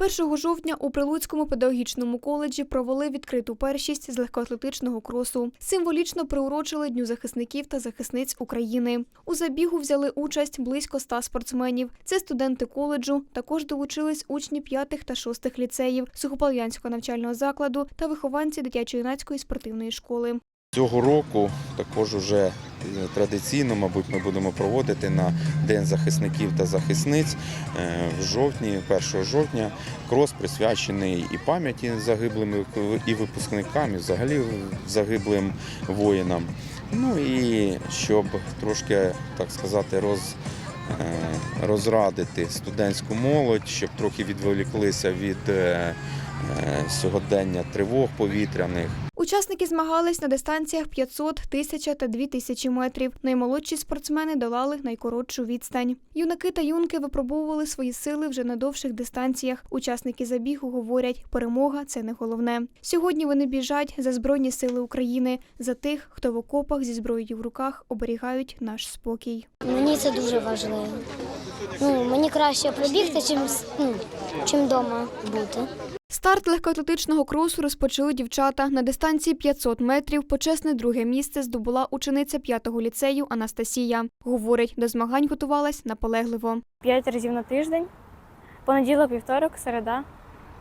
1 жовтня у Прилуцькому педагогічному коледжі провели відкриту першість з легкоатлетичного кросу. Символічно приурочили Дню захисників та захисниць України. У забігу взяли участь близько ста спортсменів. Це студенти коледжу. Також долучились учні п'ятих та шостих ліцеїв, Сухополянського навчального закладу та вихованці дитячо-юнацької спортивної школи. Цього року також уже е, традиційно, мабуть, ми будемо проводити на День захисників та захисниць е, в жовтні, 1 жовтня, крос присвячений і пам'яті загиблим і випускникам, і взагалі загиблим воїнам. Ну і щоб трошки, так сказати, роз, е, розрадити студентську молодь, щоб трохи відволіклися від сьогодення тривог повітряних. Учасники змагались на дистанціях 500, 1000 та 2000 метрів. Наймолодші спортсмени долали найкоротшу відстань. Юнаки та юнки випробовували свої сили вже на довших дистанціях. Учасники забігу говорять, перемога це не головне. Сьогодні вони біжать за збройні сили України, за тих, хто в окопах зі зброєю в руках оберігають наш спокій. Мені це дуже важливо. Ну, мені краще пробігти, чим, ну, чим вдома бути. Старт легкоатлетичного кросу розпочали дівчата. На дистанції 500 метрів почесне друге місце здобула учениця 5-го ліцею Анастасія. Говорить, до змагань готувалась наполегливо. П'ять разів на тиждень, понеділок, вівторок, середа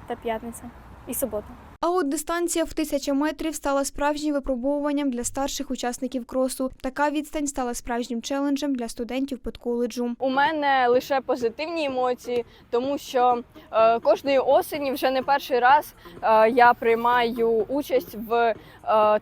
та п'ятниця і субота. А от дистанція в тисяча метрів стала справжнім випробовуванням для старших учасників кросу. Така відстань стала справжнім челенджем для студентів педколеджу. У мене лише позитивні емоції, тому що е, кожної осені вже не перший раз е, я приймаю участь в е,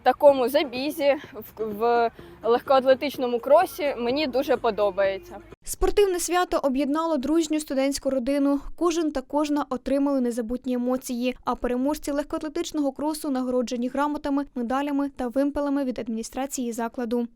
такому забізі, в легкоатлетичному кросі. Мені дуже подобається. Спортивне свято об'єднало дружню студентську родину. Кожен та кожна отримали незабутні емоції. А переможці легкоатлетичного кросу нагороджені грамотами, медалями та вимпелами від адміністрації закладу.